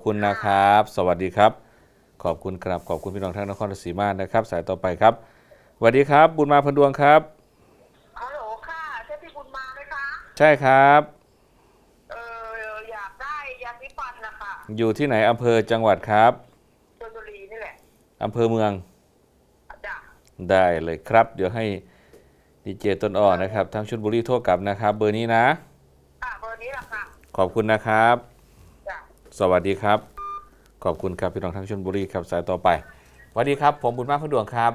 ขอบคุณนะครับ สวัสดีครับ ขอบคุณครับ ขอบคุณพี่น้องทั้งนครราชสีมานะครับ สายต่อไปครับสวัสดีครับ บุญมาพันดวงครับ ฮัลโหลค่ะใช่พี่บุญมาไหมคะ ใช่ครับ เอออยากได้ยาสีฟันนะคะอยู่ที่ไหนอำเภอจังหวัดครับชลบุรีนี่แหละอำเภอเมือง จ้ะได้เลยครับ เดี๋ยวให้ดีเจต้นอ้อนะครับทางชุดบุรีโทรกลับนะครับ เบอร์นี้นะอะเบอร์นี้แหละค่ะ ขอบคุณนะครับจ้ะ สวัสดีครับ ขอบคุณครับพี่น้องทางชลบุรีครับสายต่อไปสวัสดีครับ ผมบุญมากพันดวงครับ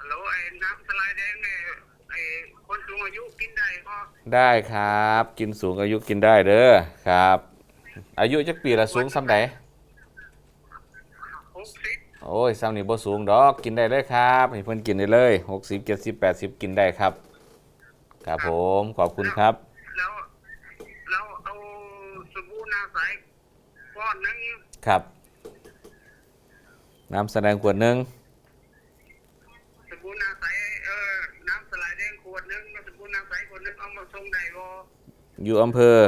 ฮัลโหลไอ้น้ำสไลด์แดงเนี่ยไอ้คนสูงอายุกินได้ก็ได้ครับ กินสูงอายุกินได้เด้อครับ อายุจักปีละสูงซ้ำไหนหกสิบโอ้ยซ้ำนี่บ่สูงดอกกินได้เลยครับให้เพิ่นกินได้เลย60 70 80กินได้ครับ ครับผมขอบคุณครับ แล้วแล้วเอาส บู่หนาใสก้อนนึงครับน้ำแสดงขวดหนึ่งสบู่หนาใสเออน้ำสไลด์แดงขวดนึงแล้วสบู่หนาใสขวดนึงเอามาส่งได้ก็อยู่อำเภอ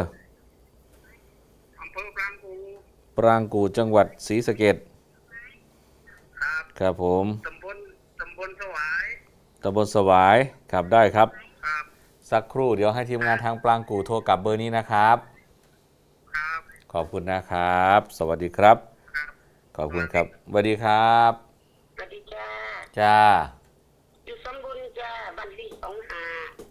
อำเภอปรางกูปรางกูจังหวัดศรีสะเกษครับครับผมตำบลตำบลสวายตำบลสวายครับได้ครับ ครับ สักครู่เดี๋ยวให้ทีมงานทางปรางกูโทรกลับเบอร์นี้นะครับครับ ขอบคุณนะครับ สวัสดีครับครับ ขอบคุณครับสวัสดีครับสวัสดีจ้าจ้าอยู่สมบูรณ์จ้าบันลีสองหา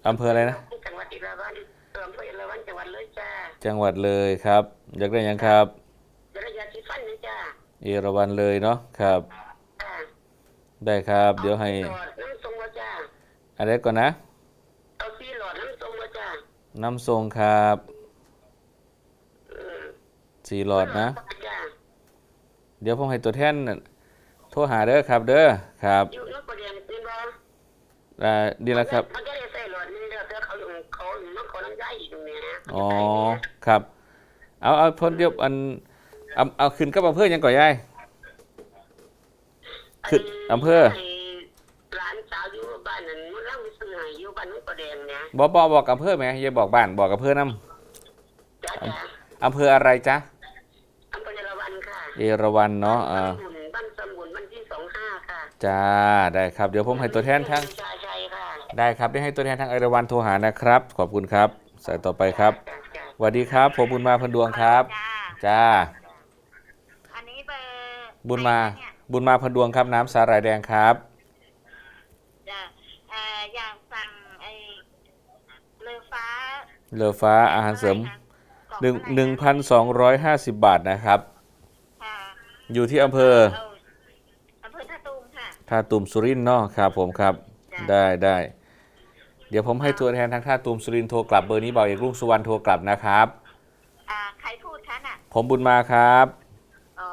อำเภออะไรนะจังหวัดอิระวันเติมเพื่ออิระวันจังหวัดเลยจ้าจังหวัดเลยครับอยากได้หยังครับยระยะที่ฟันนี่จ้าเอราวันเลยเนาะครับจ้าได้ครับ เดี๋ยวให้หลอดน้ำทรงวะจ้าอะไรก่อนนะเอาซีหลอดน้ำทรงวะจ้าน้ำทรงครับอืม สีหลอดนะจ้าเดี๋ยวผมให้ตัวแทนน่ะโทรหาเด้อครับเด้อครับอยู่นอกประเด็นเป็นบ่อ่าดีแล้วครับมันจะได้ใส่หลอดนี่เด้อแต่เขาอยู่เขาอยู่นอกเขาน้ำใจอีกเนี่ยนะอ๋อครับเอาเอาพ้นเดียวอันเอาเอาขึ้นกับอำเภอหยังก่อนยายขึ้นอำเภอให้หลานสาวอยู่บ้านนั้นมันเล่าไปซื้อให้อยู่บ้านนอกประเด็นเนี่ยบอกบอกบอกอำเภอไหมอย่าบอกบ้านบอกอำเภอนํจ้าจ้าอำเภออะไรจ๊ะ อำเภอเยาวันค่ะ เอราวันเนาะอ่าบ้านสมุนบ้านสมุนบ้านที่สองห้าค่ะจ้าได้ครับ เดี๋ยวผมให้ตัวแทนทางชายชัยค่ะได้ครับได้ให้ตัวแทนทางเอราวันโทรหานะครับ ขอบคุณครับสายต่อไปครับจ้าจ้าสวัสดีครับ ผมบุญมาพันดวงครับ จ้าจ้าอันนี้เบอร์บุญมาไหนคะเนี่ยบุญมาพันดวงครับน้ำสาหร่ายแดงครับจ้าเอ่ออยากสั่งไอ้เรือฟ้าเรือฟ้าอาหารเสริมอะไคะกล่อหนึ่งเท่าไร่หนึ่งพันสองร้อยห้าสิบบาทนะครับค่ะ อยู่ที่อำเภอาอำเภอท่าตูมค่ะ ท่าตูมสุรินทร์เนาะครับผมครับ จ้ะ ได้ได้ เดี๋ยวผมให้ตัวแทนทางท่าตูมสุรินทร์โทรกลับเบอร์นี้บอกเอกรุ่งสุวรรณโทรกลับนะครับ อ่าใครพูดคะน่ะ ผมบุญมาครับ อ๋อ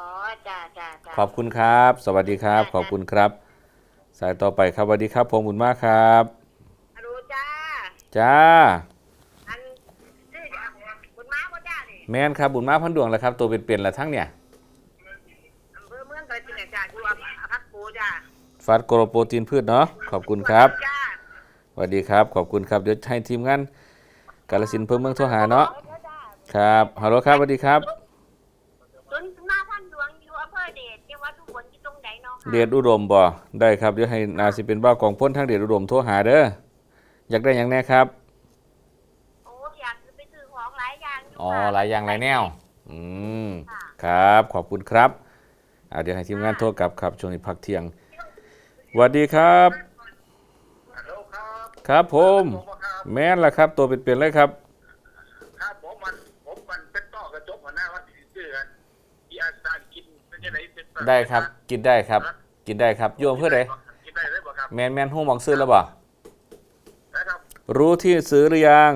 จ้าจ้าจ้า ขอบคุณครับ สวัสดีครับจ้ะขอบคุณครับ สายต่อไปครับสวัสดีครับ ผมบุญมาครับ ฮัลโหลจ้า จ้า อันชื่ออะบุญมาบ่จ้านี่แม่นครับบุญมาพันดวงแล้วครับ ตัวเป็นเปลี่ยนละทั้งเนี่ย อำเภอเมืองกาฬสินธุ์จ้าอยู่อำอภักปูจ้า ฟัดโกรโปรตีนพืชเนาะขอบคุณครับจ้าสวัสดีครับ ขอบคุณครับเดี๋ยวให้ทีมงานกาลสินธุ์เพิ่มเมืองโทรหาเนาะครับฮัลโหลครับสวัสดีครับจนมาพันดวงอยู่อำเภอเดชจังหวัดอุบลอยู่ตรงไหนเนาะค่ะเดชอุดมบ่ได้ครับเดี๋ยวให้นาสิเป็นบ้ากองพ้นทางเดชอุดมโทรหาเด้ออยากได้อย่างแน่ครับโอ้อยากจะไปซื้อของหลายอย่างอยู่อ๋อค่ะหลายอย่างหลายแนวอืมค่ะครับขอบคุณครับอ่าเดี๋ยวให้ทีมงานโทรกลับครับช่วงนี้พักเที่ยง สวัสดีครับ ฮัลโหลครับครับผมผมครับแม่นละครับ ตัวเป็นๆเลยครับ ครับผมมันผมมันเป็นต้อกระจกหัวหน้าวันที่ซื้อกันที่อาจารย์กินเป็นยังไงเป็นต้อได้ครับ กินได้ครับ กินได้ครับโยมเพื่อใดกินได้เลยบ่ครับแมนแมนหูมองซื้อแล้วบ่นะครับรู้ที่ซื้อหรือยัง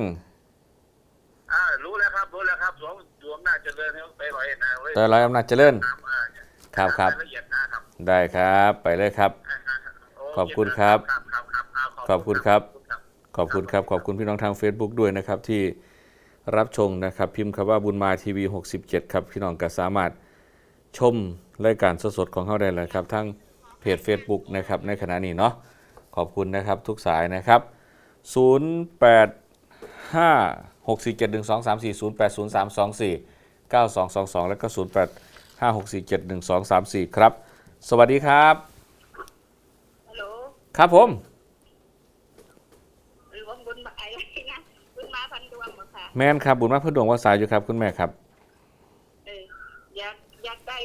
อ่ารู้แล้วครับรู้แล้วครับสวมสวมหน้าเจริญให้ไปร้อยเอ็ดนะเว้ยแต่ร้อยอำนาจเจริญน้ำอ่าครับครับายละเอียดนะครับได้ครับ ไปเลยครับโขอบ ขอบคุณครับ ขอบคุณครับ ขอบคุณครับ ขอบคุณพี่น้องทาง Facebook ด้วยนะครับที่รับชมนะครับ พิมพ์คำว่าบุญมาทีวี 67 ครับพี่น้องก็สามารถชมรายการสดๆของเขาได้เลยครับทั้งเพจ Facebook นะครับในขณะนี้เนาะขอบคุณนะครับทุกสายนะครับ 0 8 5 6 4 7 1 2 3 4 0 8 0 3 2 4 9222 แล้วก็ 08 5647 1234 ครับ สวัสดีครับ ครับผมหรือว่าบุญมาอะไรนะบุญมาพันดวงบ่ค่ะแม่นครับบุญมากเพื่อดวงวาสายอยู่ครับคุณแม่ครับเอออยากอยากได้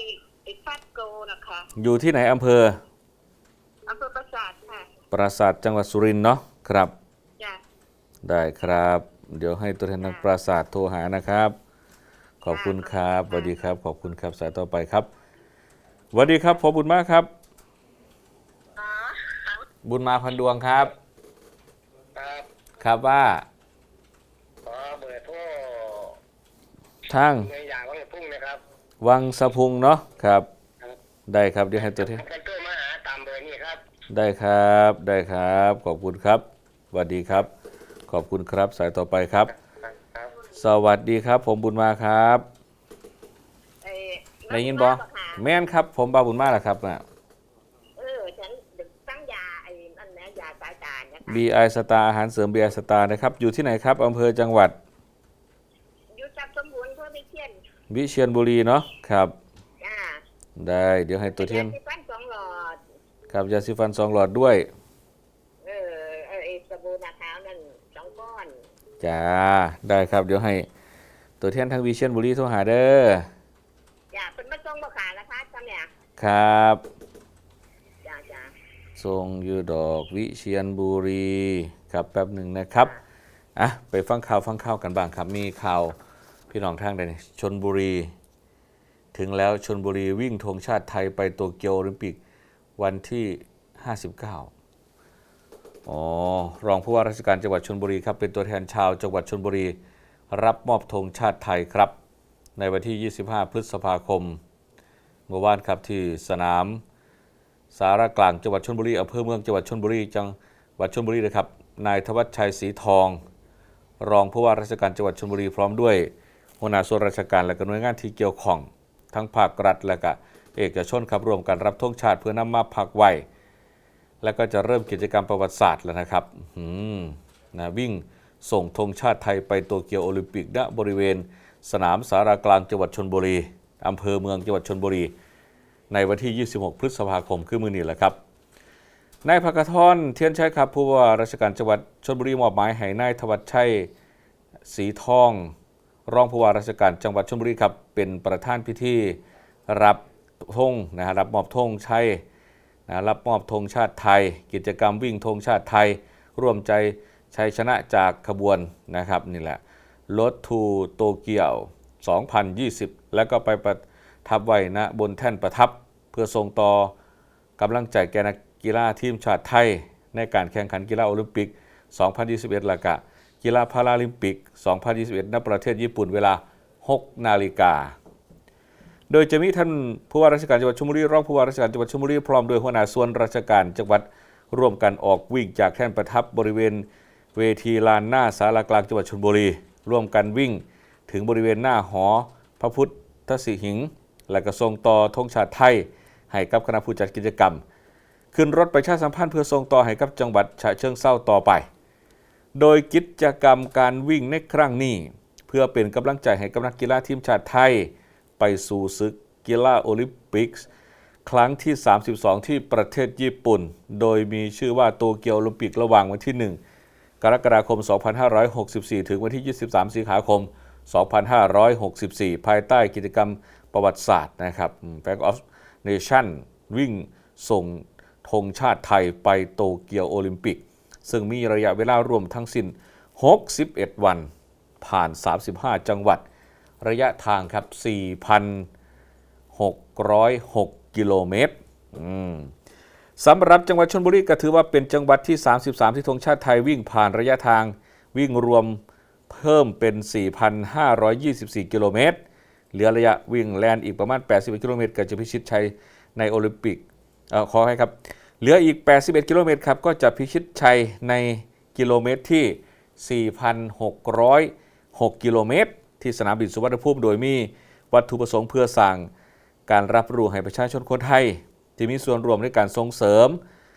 ไอ้ฟัดโกนะคะอยู่ที่ไหนอำเภออำเภอปราสาทค่ะปราสาทจังหวัดสุรินทร์เนาะครับจ้ะได้ครับ เดี๋ยวให้ตัวแทนทางปราสาทโทรหานะครับ ขอบคุณครับสวัสดีครับ ขอบคุณครับสายต่อไปครับสวัสดีครับผมบุญมากครับอ๋อ บุญมาพันดวงครับ ครับครับว่าขอเบอร์โทรทางเงินอย่างวันพุ่งนะครับวังสะพุงเนาะครับ ได้ครับเดี๋ยวให้ตัวแทนเป็นตัวมาหาตามเบอร์นี้ครับ ได้ครับได้ครับ ขอบคุณครับสวัสดีครับ ขอบคุณครับสายต่อไปครับครับสวัสดีครับ ผมบุญมาครับไอ้ได้ยินบอค่ะแม่นครับ ผมบาบุญมาแหละครับน่ะ เออฉันตั้งยาไอ้นั่นนะยาสายตาเนี่ยค่ะ BI สตาร์อาหารเสริม BI สตาร์นะครับ อยู่ที่ไหนครับอำเภอจังหวัด อยู่จับสมบูรณ์เพื่อไปเทียนวิเชียรบุรีเนาะครับ จ้าได้เดี๋ยวให้ตัวเทียนยาสีฟันสองหลอด ครับยาสีฟันสองหลอดด้วยเออเออไอ้สบู่นาขาวนั่นสองก้อนจ้าได้ครับเดี๋ยวให้ตัวเทียนทางวิเชียรบุรีโทรหาเด้อ จ้าเป็นมาส่งบ่ขาแล้วคะจำเนี่ยครับจ้าจ้า ทรงอยูดอกวิเชียรบุรีครับแป๊บหนึ่งนะครับอะไปฟังข่าวฟังข่าวกันบ้างครับมีข่าวพี่น้องทางใดนี่ชนบุรี ถึงแล้วชนบุรีวิ่งธงชาติไทยไปโตเกียวโอลิมปิกวันที่ 59อ๋อรองผู้ว่าราชการจังหวัดชนบุรีครับเป็นตัวแทนชาวจังหวัดชนบุรี รับมอบธงชาติไทยครับ ในวันที่ 25 พฤษภาคมเมื่อวานครับที่สนาม สารกลางจังหวัดชนบุรีอำเภอเมืองจังหวัดชนบุรีจังหวัดชนบุรีนะครับนายธวัชชัยศรีทอง รองผู้ว่าราชการจังหวัดชนบุรีพร้อมด้วยหัวหน้าส่วนราชการและก็หน่วยงานที่เกี่ยวข้อง ทั้งภาครัฐและก็เอกชนครับรวมกันรับธงชาติเพื่อนำมาพักไว้แล้วก็จะเริ่มกิจกรรมประวัติศาสตร์แล้วนะครับนะวิ่งส่งธงชาติไทยไปโตเกียวโอลิมปิกณบริเวณ สนามสารากลางจังหวัดชนบุรีอำเภอเมืองจังหวัดชนบุรี ในวันที่ 26 พฤษภาคมคือมือนี้แหละครับนายภกทรเทียนชัยครับผู้ว่าราชการจังหวัดชลบุรีมอบหมายให้นายธวัชชัยสีทอง รองผู้ว่าราชการจังหวัดชลบุรีครับเป็นประธานพิธีรับธงนะฮะรับมอบธงชัยนะรับมอบธงชาติไทย กิจกรรมวิ่งธงชาติไทย ร่วมใจชัยชนะจากขบวนนะครับนี่แหละรถทูโตเกียว 2020 แล้วก็ไปประ ทับไว้ณบนแท่นประทับ เพื่อส่งต่อกำลังใจแกนักกีฬาทีมชาติไทย ในการแข่งขันกีฬาโอลิมปิก 2021ละกะ กีฬาพาราลิมปิก 2021 ณ ประเทศญี่ปุ่นเวลา 6 นาฬิกา โดยจะมีท่านผู้ว่าราชการจังหวัดชลบุรีรองผู้ว่าราชการจังหวัดชลบุรีพร้อมด้วยหัวหน้าส่วนราชการจังหวัดร่วมกันออกวิ่งจากแท่นประทับบริเวณเวทีลานหน้าสารากลางจังหวัดชลบุรี ร่วมกันวิ่งถึงบริเวณหน้าหอ พระพุทธสิหิงค์ และก็ทรงต่อธงชาติไทย ให้กับคณะผู้จัดกิจกรรม ขึ้นรถประชาสัมพันธ์เพื่อส่งต่อให้กับจังหวัดฉะเชิงเซาต่อไป โดยกิจกรรมการวิ่งในครั้งนี้ เพื่อเป็นกำลังใจให้กับนักกีฬาทีมชาติไทย ไปสู่ศึกกีฬาโอลิมปิกส์ครั้งที่ 32 ที่ประเทศญี่ปุ่น โดยมีชื่อว่าโตเกียวโอลิมปิกระหว่างวันที่ 1 กรกฎาคม 2564 ถึงวันที่ 23 สิงหาคม 2564 ภายใต้กิจกรรม ประวัติศาสตร์นะครับ Flag of Nation วิ่งส่งธงชาติไทยไปโตเกียวโอลิมปิก ซึ่งมีระยะเวลารวมทั้งสิ้น 61 วัน ผ่าน 35 จังหวัด ระยะทางครับ 4,606 กิโลเมตรสำหรับจังหวัดชลบุรีก็ถือว่าเป็นจังหวัดที่ 33 ที่ธงชาติไทยวิ่งผ่านระยะทางวิ่งรวมเพิ่มเป็น 4,524 กิโลเมตร เหลือระยะวิ่งแลนอีกประมาณ 81 กิโลเมตรก็จะพิชิตชัยในโอลิมปิกเอ่อขอให้ครับ เหลืออีก 81 กิโลเมตรครับก็จะพิชิตชัยในกิโลเมตรที่ 4,606 กิโลเมตร ที่สนามบินสุวรรณภูมิโดยมีวัตถุประสงค์เพื่อสั่งการรับรู้ให้ประชาชนคนไทย ที่มีส่วนรวมในการส่งเสริม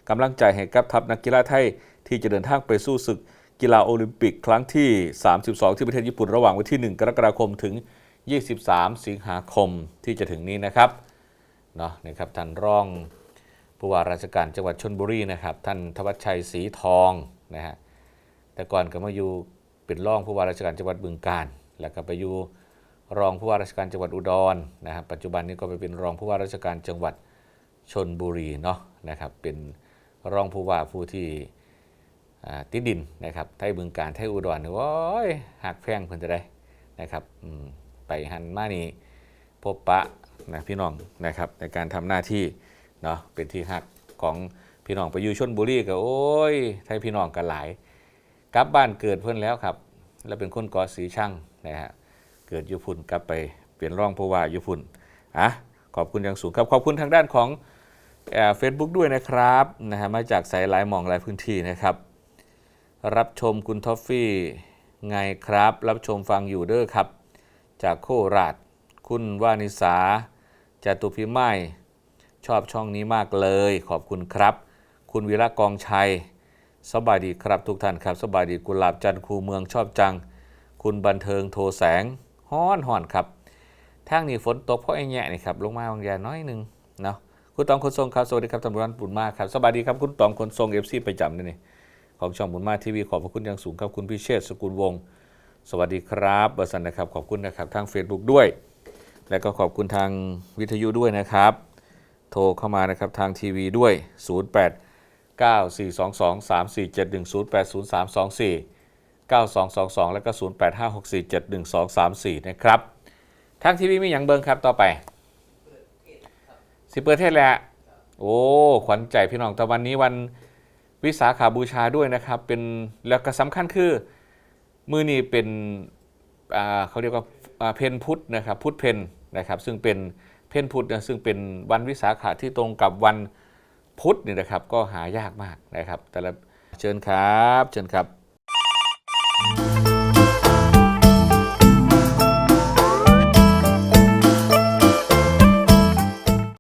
กำลังใจให้กับทัพนักกีฬาไทย ที่จะเดินทางไปสู้ศึกกีฬาโอลิมปิกครั้งที่ 32 ที่ประเทศญี่ปุ่นระหว่างวันที่ 1 กรกฎาคมถึง 23 สิงหาคมที่จะถึงนี้นะครับเนาะนะครับท่านรองผู้ว่าราชการจังหวัดชนบุรีนะครับ ท่านทวัชชัยศรีทองนะฮะแต่ก่อนก็มาอยู่เป็นรองผู้ว่าราชการจังหวัดบึงกาฬแล้วก็ไปอยู่รองผู้ว่าราชการจังหวัดอุดรนะครับปัจจุบันนี้ก็ไปเป็นรองผู้ว่าราชการจังหวัดชนบุรีเนาะนะครับเป็นรองผู้ว่าผู้ที่ติดดินนะครับไทยบึงการไทยอุดรนี่โอ้ยหักแพงเพิ่นจะได้นะครับอืม ไปหันมานี่พบปะนะพี่น้องนะครับในการทำหน้าที่เนาะเป็นที่หักของพี่น้องไปอยู่ชนบุรีก็โอ้ยไทยพี่น้องกันหลาย กลับบ้านเกิดเพิ่อนแล้วครับ แล้วเป็นคนกอสีช่างนะฮะเกิดยุพุนกลับไปเปลี่ยนร่องผู้ว่ายุพุนอะขอบคุณอย่างสูงครับขอบคุณทางด้านของเฟซบุ๊กด้วยนะครับนะฮะมาจากสายหลายหมองหลายพื้นที่นะครับ รับชมคุณท็อฟฟี่ไงครับ รับชมฟังอยู่เด้อครับ จากโคราช คุณวานิสาจตุพิไมยชอบช่องนี้มากเลย ขอบคุณครับ คุณวีระกองชัย สบายดีครับทุกท่านครับ สบายดีกุหลาบจันทร์คูเมืองชอบจัง คุณบันเทิงโทแสงฮ้อนห่อนครับทางนี้ฝนตกเพราะไอ้แง่นี่ครับลงมาบางอย่างน้อยหนึงเนาะคุณตองคนทรงครับสวัสดีครับตำรวจบุญมากครับสบายดีครับคุณตองคนทรงเอฟซีประจำนี่ของช่องบุญมาทีวีขอบพระคุณอย่างสูงครับคุณพิเชษสกุลวงศ์ สวัสดีครับเบอร์สันนะครับ ขอบคุณนะครับทาง Facebook ด้วย และก็ขอบคุณทางวิทยุด้วยนะครับ โทรเข้ามานะครับทางทีวีด้วย 08 9422 3471 080324 9222 แล้วก็ 0856471234 นะครับ ทางทีวีมีอย่างเบิงครับต่อไป สิเปิดเทศแหละ โอ้ ขวัญใจพี่น้องแต่วันนี้วันวิสาขาบูชาด้วยนะครับ เป็นแล้วก็สำคัญคือ มือนี้เป็นเขาเรียกว่าเพนพุทธนะครับพุทธเพนนะครับ ซึ่งเป็นเพนพุทธซึ่งเป็นวันวิสาขะที่ตรงกับวันพุธนี่นะครับก็หายากมากนะครับ แต่ละเชิญครับ เชิญครับ